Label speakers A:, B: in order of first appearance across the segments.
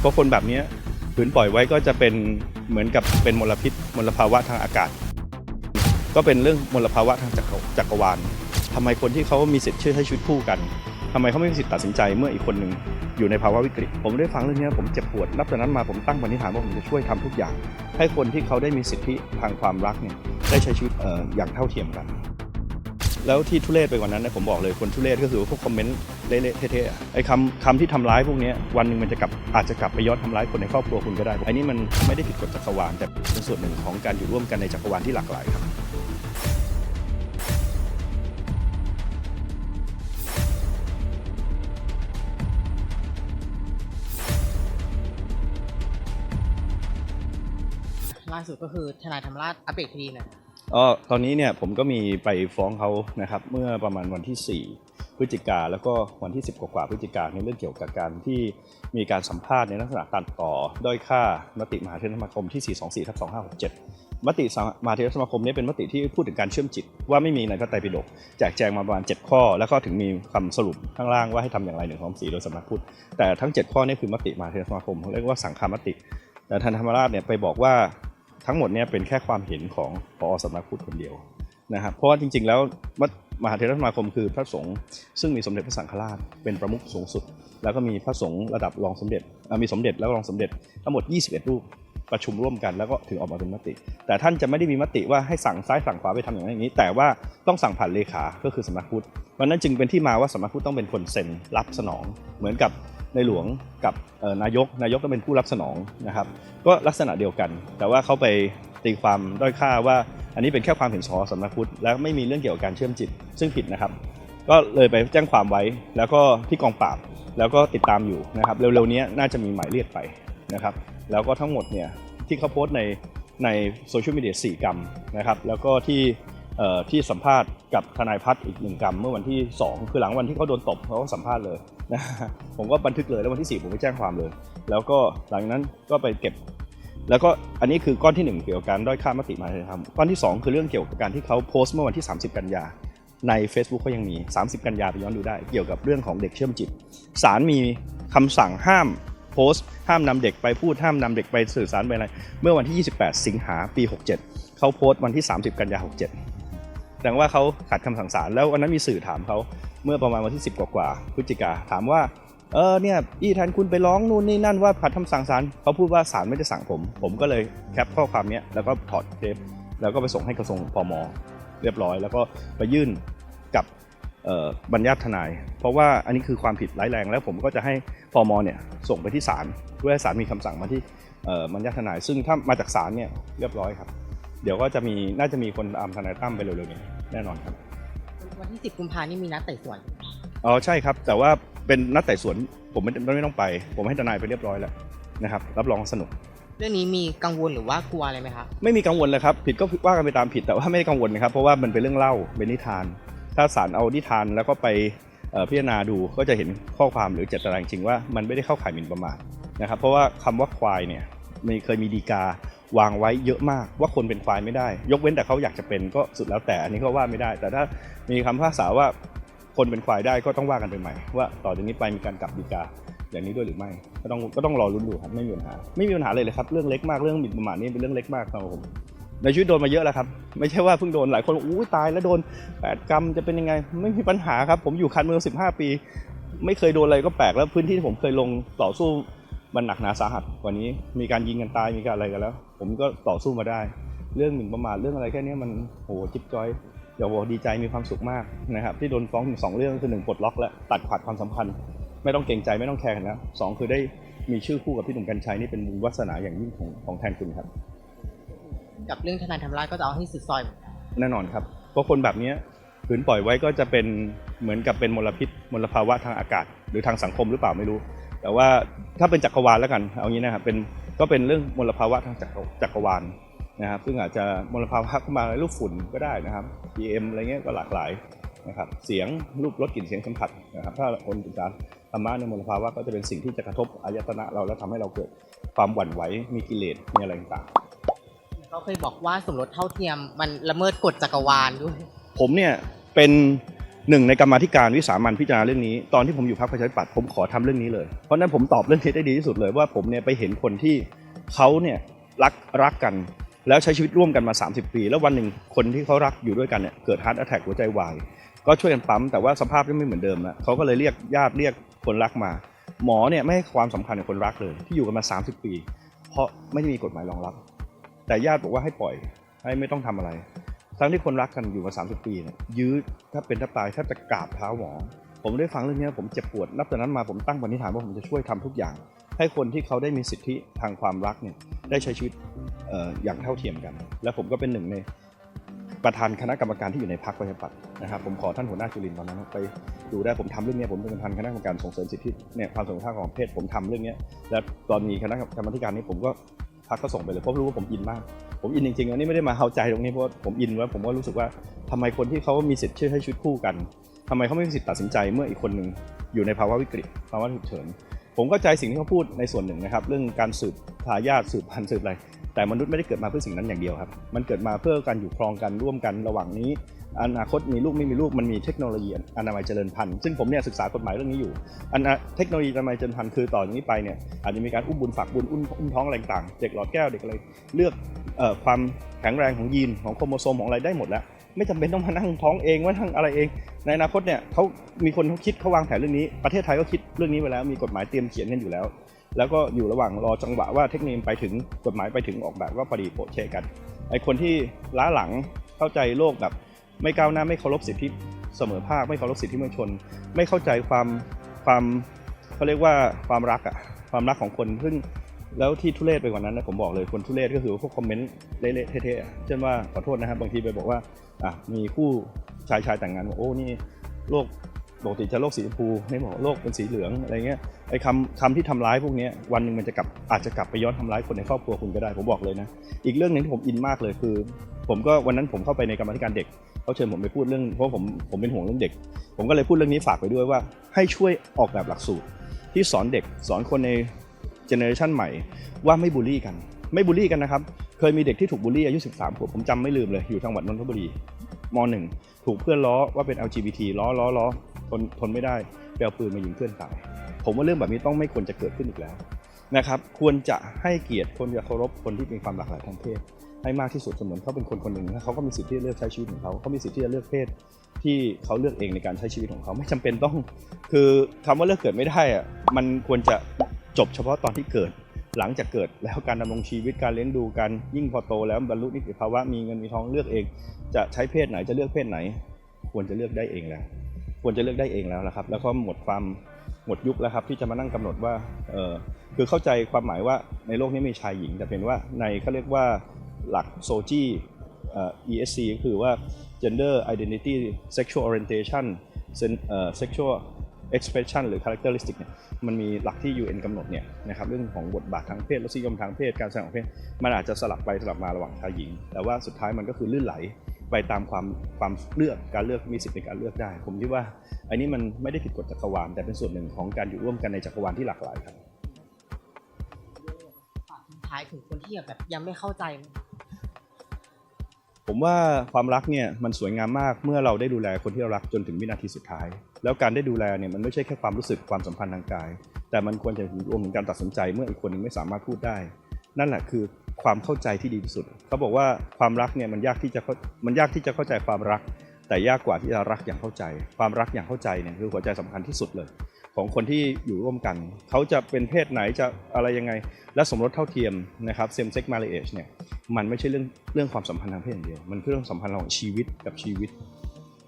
A: เพราะคนแบบนี้ยฝืนปล่อยไว้ก็จะเป็นเหมือนกับเป็นมลพิษมลภาวะทางอากาศ ก็เป็นเรื่องมลภาวะทางจักรจักรวาลทำไมคนที่เขามีสิทธิ์ชื่อให้ชีวิตคู่กันทำไมเขาไม่มีสิทธิ์ตัดสินใจเมื่ออีกคนหนึ่งอยู่ในภาวะวิกฤต ผมได้ฟังเรื่องนี้ผมเจ็บปวดนับแต่นั้นมาผมตั้งปณิธานว่าผมจะช่วยทำทุกอย่าง ให้คนที่เขาได้มีสิทธิทางความรักเนี่ยได้ใช้ชีวิตอออย่างเท่าเทียมกัน แล้วที่ทุเรศไปกว่านั้นนยผมบอกเลยคนทุเรศก็คือพวกคอมเมนต์เละๆเทะๆไอ้คำคำที่ทำร้ายพวกนี้วันหนึ่งมันจะกลับอาจจะกลับไปย้อนทำร้ายคนในครอบครัวคุณก็ได้ไอันนี้มันไม่ได้ผิดกฎจักรวาลแต่เป็นส่วนหนึ่งของการอยู่ร่วมกันในจักรวาลที่หลากหลายครับ
B: ล่าสุดก็คือทนายธรรมราชอัปเดตคดีหนะ
A: อ๋อตอนนี้เนี่ยผมก็มีไปฟ้องเขานะครับเมื่อประมาณวันที่ 4 พฤศจิกาแล้วก็วันที่ 10 กว่าพฤศจิกาในเรื่องเกี่ยวกับการที่มีการสัมภาษณ์ในลักษณะการต่อด้อยค่ามติมหาเทรสมาคมที่ 424ทับ2567 มติมหาเทรสมาคมนี้เป็นมติที่พูดถึงการเชื่อมจิต ว่าไม่มีในพระไตรปิฎกแจกแจงมาประมาณ 7 ข้อ แล้วก็ถึงมีคำสรุปข้างล่างว่าให้ทำอย่างไรหนึ่งของสีโดยสำนักพุทธแต่ทั้ง 7 ข้อนี้คือมติมหาเทรสมาคมเขาเรียกว่าสังฆามติแต่ท่านธรรมราชเนี่ยไปบอกว่า ทั้งหมดเนี่ยเป็นแค่ความเห็นของพอสำนักพุทธคนเดียวนะครับเพราะว่าจริง ๆ แล้วมหาเทรสมาคมคือพระสงฆ์ซึ่งมีสมเด็จพระสังฆราชเป็นประมุขสูงสุด แล้วก็มีพระสงฆ์ระดับรองสมเด็จมีสมเด็จแล้วก็รองสมเด็จทั้งหมด 21 รูปประชุมร่วมกันแล้วก็ถึงออกมาเป็นมติ แต่ท่านจะไม่ได้มีมติว่าให้สั่งซ้ายสั่งขวาไปทำอย่างนั้นอย่างนี้ แต่ว่าต้องสั่งผ่านเลขา ก็คือสำนักพุทธวันนั้นจึงเป็นที่มาว่าสำนักพุทธต้องเป็นคนเซ็นรับสนอง เหมือนกับ ในหลวงกับนายกนายกต้องเป็นผู้รับสนองนะครับ ก็ลักษณะเดียวกัน แต่ว่าเขาไปตีความด้อยค่าว่า อันนี้เป็นแค่ความเห็นชอบสำนักพุทธแล้วไม่มีเรื่องเกี่ยวกับการเชื่อมจิต ซึ่งผิดนะครับ ก็เลยไปแจ้งความไว้แล้วก็ที่กองปราบแล้วก็ติดตามอยู่นะครับ เร็วๆนี้น่าจะมีหมายเรียกไปนะครับ แล้วก็ทั้งหมดเนี่ยที่เขาโพสต์ในในโซเชียลมีเดียสี่กรรมนะครับ แล้วก็ที่ ที่สัมภาษณ์กับทนายพัฒน์อีกหนึ่งกรรมเมื่อวันที่ 2 คือหลังวันที่เขาโดนตบเขาก็สัมภาษณ์เลยนะผมก็บันทึกเลยแล้ววันที่ 4 ผมไปแจ้งความเลย แล้วก็หลังนั้นก็ไปเก็บ แล้วก็อันนี้คือก้อนที่ 1 เกี่ยวกับการด้อยค่ามติมาเลยครับก้อนที่ 2 คือเรื่องเกี่ยวกับการที่เขาโพสต์เมื่อวันที่ 30 กันยาใน Facebook ก็ยังมี 30 กันยาไปย้อนดูได้ เกี่ยวกับเรื่องของเด็กเชื่อมจิตศาลมีคำสั่งห้ามโพสต์ ห้ามนำเด็กไปพูดห้ามนำเด็กไปสื่อสารไปอะไร เมื่อวันที่ 28 สิงหาปี 67 เขาโพสต์วันที่ 30 กันยา 67 ดงว่าเขาขัดคำสั่งศาลแล้ววันนั้นมีสื่อถามเขาเมื่อประมาณวันที่ 10 กว่าๆพฤศจิกาถามว่าเออเนี่ยพี่แทนคุณไปร้องนู่นนี่นั่นว่าขัดคำสั่งศาลเขาพูดว่าศาลไม่ได้สั่งผม ผมก็เลยแคปข้อความเนี้ยแล้วก็ถอดเทปแล้วก็ไปส่งให้กระทรวงพมเรียบร้อย แล้วก็ไปยื่นกับบรรยัติทนาย เพราะว่าอันนี้คือความผิดร้ายแรงแล้วผมก็จะให้พมเนี่ยส่งไปที่ศาลเพื่อให้ศาลมีคำสั่งมาที่บรรยัติทนาย ซึ่งถ้ามาจากศาลเนี่ยเรียบร้อยครับ เดี๋ยวก็จะมีน่าจะมีคนตามทนายตั้มไปเร็วๆนี้แน่นอนครับ
B: วันที่ 10กุมภานี่มีนัดไต่สวน
A: อ๋อใช่ครับ แต่ว่าเป็นนัดไต่สวนผมไม่ไม่ต้องไป ผมให้ทนายไปเรียบร้อยแล้วนะครับรับรองสนุก
B: เรื่องนี้มีกังวลหรือว่ากลัวอะไรไหมคะ
A: ไม่มีกังวลเลยครับผิดก็ว่ากันไปตามผิดแต่ว่าไม่ได้กังวลนะครับเพราะว่ามันเป็นเรื่องเล่าเป็นนิทาน ถ้าศาลเอานิทานแล้วก็ไปเอ่อพิจารณาดูก็จะเห็นข้อความหรือเจตนาจริงๆว่ามันไม่ได้เข้าข่ายหมิ่นประมาทนะครับเพราะว่าคำว่าควายเนี่ยมีเคยมีดีกา วางไว้เยอะมากว่าคนเป็นควายไม่ได้ ยกเว้นแต่เขาอยากจะเป็นก็สุดแล้วแต่อันนี้ก็ว่าไม่ได้ แต่ถ้ามีคำพิพากษาว่าคนเป็นควายได้ก็ต้องว่ากันไปใหม่ ว่าต่อจากนี้ไปมีการกลับดีกาอย่างนี้ด้วยหรือไม่ก็ต้องก็ต้องรอรุ้นดูครับไม่มีปัญหาไม่มีปัญหาเลยเลยครับเรื่องเล็กมากเรื่องหมิ่นประมาทนี่เป็นเรื่องเล็กมากสำหรับผมในชีวิตโดนมาเยอะแล้วครับ ไม่ใช่ว่าเพิ่งโดนหลายคนอกอู้ตายแล้วโดน8กรรมจะเป็นยังไง ไม่มีปัญหาครับ ผมอยู่คันเมือง15 ปี ไม่เคยโดนอะไรก็แปลกแล้วพื้นที่ที่ผมเคยลงต่อสู้มันหนักหนาสาหัสกว่านี้ มีการยิงกันตายมีการอะไรกันแล้ว ผมก็ต่อสู้มาได้ เรื่องหมิ่นประมาทเรื่องอะไรแค่เนี้ยมันโหจิ๊บจอยอย่าบอกดีใจมีความสุขมากนะครับ ที่โดนฟ้องถึงสองเรื่องคือหนึ่งปลดล็อกและตัดขาดความสัมพันธ์ ไม่ต้องเกรงใจไม่ต้องแคร์กันแล้วสองคือได้มีชื่อคู่กับพี่หนุ่มกัญชัยนี่เป็นบุญวาสนาอย่างยิ่งของของแทนคุณครับ
B: กับเรื่องทนายธรรมราชก็จะเอาให้สุดซอยเหมือนกัน
A: แน่นอนครับเพราะคนแบบเนี้ยขืนปล่อยไว้ก็จะเป็นเหมือนกับเป็นมลพิษมลภาวะทางอากาศ หรือทางสังคมหรือเปล่าไม่รู้ แต่ว่าถ้าเป็นจักรวาลแล้วกันเอางี้นะครับเป็นก็เป็นเรื่องมลภาวะทางจักรจักรวาลนะครับ ซึ่งอาจจะมลภาวะเข้ามาในรูปฝุ่นก็ได้นะครับ PM อะไรเงี้ยก็หลากหลายนะครับเสียงรูปรสกลิ่นเสียงสัมผัสนะครับถ้าคนศึกษาธรรมะในมลภาวะก็จะเป็นสิ่งที่จะกระทบอายตนะเราแล้วทำให้เราเกิดความหวั่นไหวมีกิเลสมีอะไรต่างๆ
B: เขาเคยบอกว่าสมรสเท่าเทียมมันละเมิดกฎจักรวาลด้วย
A: ผมเนี่ยเป็น หนึ่งในกรรมาธิการวิสามันพิจารณาเรื่องนี้ ตอนที่ผมอยู่พรรคประชาธิปัตย์ผมขอทำเรื่องนี้เลย เพราะนั้นผมตอบเรื่องนี้ได้ดีที่สุดเลยว่าผมเนี่ยไปเห็นคนที่เขาเนี่ยรักรักกัน แล้วใช้ชีวิตร่วมกันมา 30 ปี แล้ววันหนึ่งคนที่เขารักอยู่ด้วยกันเนี่ยเกิดฮาร์ดแอทแทกหัวใจวายก็ช่วยกันปั๊มแต่ว่าสภาพก็ไม่เหมือนเดิมแล้วเขาก็เลยเรียกญาติเรียกคนรักมา หมอเนี่ยไม่ให้ความสำคัญกับคนรักเลย ที่อยู่กันมา 30 ปี เพราะไม่ได้มีกฎหมายรองรับ แต่ญาติบอกว่าให้ปล่อยให้ไม่ต้องทำอะไร ทั้งที่คนรักกันอยู่มา 30 ปีเนี่ยยื้อถ้าเป็นถ้าตายถ้าจะกราบเท้าหมอ ผมได้ฟังเรื่องนี้ผมเจ็บปวด นับแต่นั้นมาผมตั้งปณิธานว่าผมจะช่วยทำทุกอย่าง ให้คนที่เขาได้มีสิทธิทางความรักเนี่ยได้ใช้ชีวิตออย่างเท่าเทียมกัน และผมก็เป็นหนึ่งในประธานคณะกรรมการที่อยู่ในพรรคประชาธิปัตย์นะครับผมขอท่านหัวหน้าจุลินตอนนั้นไปดูได้ผมทำเรื่องนี้ผมเป็นประธานคณะกรรมการส่งเสริมสิทธิเนี่ยความเสมอภาคของเพศผมทำเรื่องนี้และตอนมีคณะกรรมการนี้ผมก็พรรคก็ส่งไปเลยเพราะรู้ว่าผมอินมาก ผมอินจริงๆอันนี้ไม่ได้มาเฮาใจตรงนี้เพราะผมอินว่าผมก็รู้สึกว่าทำไมคนที่เขามีสิทธิ์ชื่อให้ชุดคู่กันทำไมเขาไม่มีสิทธิ์ตัดสินใจเมื่ออีกคนหนึ่งอยู่ในภาวะวิกฤตภาวะฉุกเฉินผมก็ใจสิ่งที่เขาพูดในส่วนหนึ่งนะครับ เรื่องการสืบทายาทสืบพันธุ์สืบอะไร แต่มนุษย์ไม่ได้เกิดมาเพื่อสิ่งนั้นอย่างเดียวครับ มันเกิดมาเพื่อการอยู่ครองกันร่วมกันระหว่างนี้ อนาคตมีลูกไม่มีลูกมันมีเทคโนโลยีอนามัยเจริญพันธุ์ซึ่งผมเนี่ยศึกษากฎหมายเรื่องนี้อยู่อันเทคโนโลยีอนามัยเจริญพันธุ์คือต่อจากนี้ไปเนี่ยอาจจะมีการอุ้มบุญฝากบุญอุ้มอุ้มท้องอะไรต่างเด็กหลอดแก้วเด็กอะไรเลือกอความแข็งแรงของยีนของโครโมโซมของอะไรได้หมดแล้วไม่จำเป็นต้องมานั่งท้องเองว่าทั้งอะไรเอง ในอนาคตเนี่ยเขามีคนเขาคิดเขาวางแผนเรื่องนี้ ประเทศไทยก็คิดเรื่องนี้ไว้แล้ว มีกฎหมายเตรียมเขียนกันอยู่แล้ว แล้วก็อยู่ระหว่างรอจังหวะว่าเทคโนโลยีไปถึงกฎหมายไปถึงออกแบบก็พอดีโปะเชกันไอคนที่ล้าหลังเข้าใจโลกแบบไม่ก้าวหน้าไม่เคารพสิทธิเสมอภาคไม่เคารพสิทธิมนุษยชน ไม่เข้าใจความความเขาเรียกว่าความรักอะความรักของคนซึ่งแล้วที่ทุเรศไปกว่านั้นนะผมบอกเลยคนทุเรศก็คือพวกคอมเมนต์เละๆเทะๆเช่นว่าขอโทษนะครับบางทีไปบอกว่าอะมีคู่ชายชายแต่งงานบอกโอ้นี่โลก ปกติจะโลกสีชมพูไม่บอกโลกเป็นสีเหลืองอะไรเงี้ยไอ้คำคำที่ทำร้ายพวกนี้วันหนึ่งมันจะกลับอาจจะกลับไปย้อนทำร้ายคนในครอบครัวคุณก็ได้ผมบอกเลยนะ อีกเรื่องหนึ่งที่ผมอินมากเลยคือ ผมก็วันนั้นผมเข้าไปในกรรมธิการเด็กเขาเชิญผมไปพูดเรื่องเพราะผมผมเป็นห่วงเรื่องเด็ก ผมก็เลยพูดเรื่องนี้ฝากไปด้วยว่า ให้ช่วยออกแบบหลักสูตร ที่สอนเด็กสอนคนในเจเนอเรชันใหม่ว่าไม่บูลลี่กัน ไม่บูลลี่กันนะครับเคยมีเด็กที่ถูกบูลลี่อายุ 13 ขวบผมจำไม่ลืมเลยอยู่จังหวัดนนทบุรีมหนึ่งถูกเพื่อนล้อว่าเป็น LGBT ล้อล้อล้อ ทนทนไม่ได้ไปเอาปืนมายิงเพื่อนตาย ผมว่าเรื่องแบบนี้ต้องไม่ควรจะเกิดขึ้นอีกแล้วนะครับ ควรจะให้เกียรติคนจะเคารพคนที่มีความหลากหลายทางเพศให้มากที่สุดเสมือนเขาเป็นคนคนหนึ่งเขาก็มีสิทธิ์ที่จะเลือกใช้ชีวิตของเขาเขามีสิทธิ์ที่จะเลือกเพศที่เขาเลือกเองในการใช้ชีวิตของเขาไม่จำเป็นต้อง คือคำว่าเลือกเกิดไม่ได้อะมันควรจะจบเฉพาะตอนที่เกิด หลังจากเกิดแล้วการดำรงชีวิตการเลี้ยงดูการยิ่งพอโตแล้วบรรลุนิติภาวะมีเงินมีทองเลือกเอง จะใช้เพศไหนจะเลือกเพศไหน ควรจะเลือกได้เองแล้ว ควรจะเลือกได้เองแล้วนะครับ แล้วก็หมดความหมดยุคแล้วครับที่จะมานั่งกำหนดว่าเออคือเข้าใจความหมายว่าในโลกนี้มีชายหญิง แต่เป็นว่าในเขาเรียกว่าหลักโซจีเอ่อ ESC ก็คือว่า gender identity sexual orientation เอ่อ sexual expression หรือ characteristic เนี่ยมันมีหลักที่ UN กำหนดเนี่ยนะครับเรื่องของบทบาททางเพศรสนิยมทางเพศการแสดงออกเพศมันอาจจะสลับไปสลับมาระหว่างชายหญิง แต่ว่าสุดท้ายมันก็คือลื่นไหล ไปตามความความเลือกการเลือกมีสิทธิ์ในการเลือกได้ ผมคิดว่าอันนี้มันไม่ได้ผิดกฎจักรวาลแต่เป็นส่วนหนึ่งของการอยู่ร่วมกันในจักรวาลที่หลากหลายครับ
B: ฝากทิ้งท้ายถึงคนที่แบบยังไม่เข้าใจ
A: ผมว่าความรักเนี่ยมันสวยงามมากเมื่อเราได้ดูแลคนที่เรารักจนถึงวินาทีสุดท้าย แล้วการได้ดูแลเนี่ยมันไม่ใช่แค่ความรู้สึกความสัมพันธ์ทางกาย แต่มันควรจะรวมถึงการตัดสินใจเมื่ออีกคนหนึงไม่สามารถพูดได้ นั่นแหละคือ ความเข้าใจที่ดีที่สุด เขาบอกว่าความรักเนี่ยมันยากที่จะมันยากที่จะเข้าใจความรัก แต่ยากกว่าที่จะรักอย่างเข้าใจ ความรักอย่างเข้าใจเนี่ยคือหัวใจสำคัญที่สุดเลย ของคนที่อยู่ร่วมกัน เขาจะเป็นเพศไหนจะอะไรยังไง และสมรสเท่าเทียมนะครับ same sex marriage เนี่ยมันไม่ใช่เรื่องเรื่องความสัมพันธ์ทางเพศอย่างเดียว มันคือเรื่องสัมพันธ์ของชีวิตกับชีวิต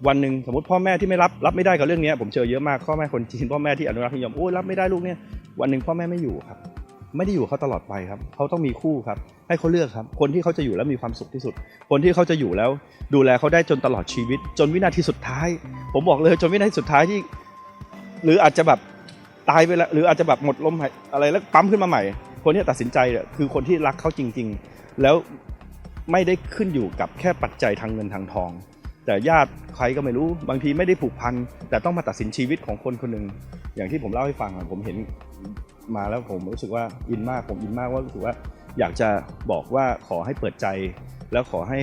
A: วันหนึ่งสมมติพ่อแม่ที่ไม่รับรับไม่ได้กับเรื่องนี้ผมเจอเยอะมากพ่อแม่คนจีนพ่อแม่ที่อนุรักษ์นิยมโอ้ยรับไม่ได้ลูกเนี่ยวันหนึ่งพ่อแม่ไม่อยู่ครับ ไม่ได้อยู่เขาตลอดไปครับเขาต้องมีคู่ครับ ให้เขาเลือกครับ คนที่เขาจะอยู่แล้วมีความสุขที่สุด คนที่เขาจะอยู่แล้ว ดูแลเขาได้จนตลอดชีวิต จนวินาทีสุดท้าย ผมบอกเลยจนวินาทีสุดท้ายที่ หรืออาจจะแบบตายไปแล้วหรืออาจจะแบบหมดลมหายอะไรแล้วปั๊มขึ้นมาใหม่ คนที่ตัดสินใจเนี่ยคือคนที่รักเขาจริง ๆ แล้วไม่ได้ขึ้นอยู่กับแค่ปัจจัยทางเงินทางทอง แต่ญาติใครก็ไม่รู้ บางทีไม่ได้ผูกพันแต่ต้องมาตัดสินชีวิตของคนคนหนึ่งอย่างที่ผมเล่าให้ฟังผมเห็น มาแล้วผมรู้สึกว่าอินมากผมอินมากว่ารู้สึกว่าอยากจะบอกว่าขอให้เปิดใจ แล้วขอให้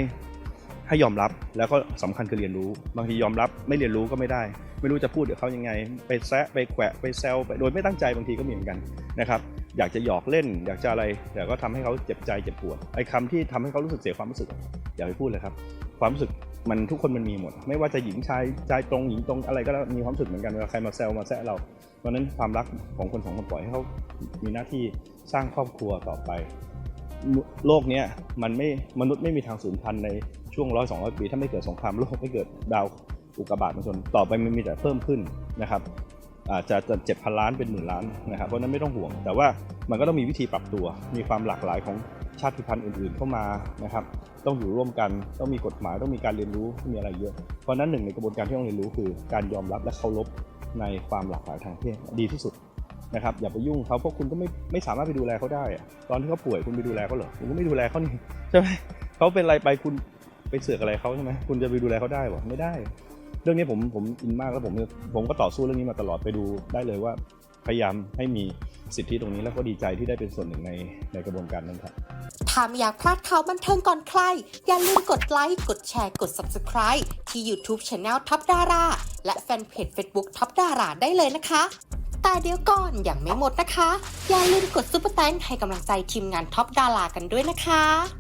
A: ให้ยอมรับแล้วก็สำคัญคือเรียนรู้ บางทียอมรับไม่เรียนรู้ก็ไม่ได้ ไม่รู้จะพูดกับเขายังไง ไปแซะไปแขวะไปแซวไปโดยไม่ตั้งใจบางทีก็มีเหมือนกันนะครับอยากจะหยอกเล่น อยากจะอะไรแต่ก็ทำให้เขาเจ็บใจเจ็บปวดไอ้คำที่ทำให้เขารู้สึกเสียความรู้สึก อย่าไปพูดเลยครับ ความรู้สึกมันทุกคนมันมีหมด ไม่ว่าจะหญิงชายชายตรงหญิงตรงอะไรก็แล้วมีความรู้สึกเหมือนกันเวลาใครมาแซวมาแซะเรา เพราะนั้นความรักของคนสองคนปล่อยให้เขามีหน้าที่สร้างครอบครัวต่อไป โลกนี้มันไม่มนุษย์ไม่มีทางสูญพันธุ์ในช่วงร้อยสองร้อยปี ถ้าไม่เกิดสงครามโลกไม่เกิดดาวอุกกาบาตมาชนต่อไปมันมีแต่เพิ่มขึ้นนะครับอาจจะเจ็ดพันล้านเป็นหมื่นล้านนะครับเพราะนั้นไม่ต้องห่วง แต่ว่ามันก็ต้องมีวิธีปรับตัว มีความหลากหลายของชาติพันธุ์อื่นๆเข้ามานะครับ ต้องอยู่ร่วมกัน ต้องมีกฎหมาย ต้องมีการเรียนรู้ มีอะไรเยอะ เพราะฉะนั้นหนึ่งในกระบวนการที่ต้องเรียนรู้คือการยอมรับและเคารพ ในความหลากหลายทางเพศดีที่สุดนะครับอย่าไปยุ่งเขาเพราะคุณก็ไม่ไม่สามารถไปดูแลเขาได้อะตอนที่เขาป่วยคุณไปดูแลเขาเหรอคุณก็ไม่ดูแลเขานี่ใช่ไหมเขาเป็นอะไรไปคุณไปเสือกอะไรเขาใช่ไหมคุณจะไปดูแลเขาได้หรอไม่ได้ เรื่องนี้ผมผมอินมากแล้วผมผมก็ต่อสู้เรื่องนี้มาตลอดไปดูได้เลยว่าพยายามให้มีสิทธิตรงนี้แล้วก็ดีใจที่ได้เป็นส่วนหนึ่งในในกระบวนการนั้นครับ
C: ถ้าไม่อยากพลาดข่าวบันเทิงก่อนใคร อย่าลืมกดไลค์กดแชร์กด Subscribe ที่ YouTube Channel ท็อปดารา และแฟนเพจ Facebook ท็อปดาราได้เลยนะคะ แต่เดี๋ยวก่อนอย่างไม่หมดนะคะ อย่าลืมกดซุปเปอร์แตงให้กำลังใจทีมงานท็อปดารากันด้วยนะคะ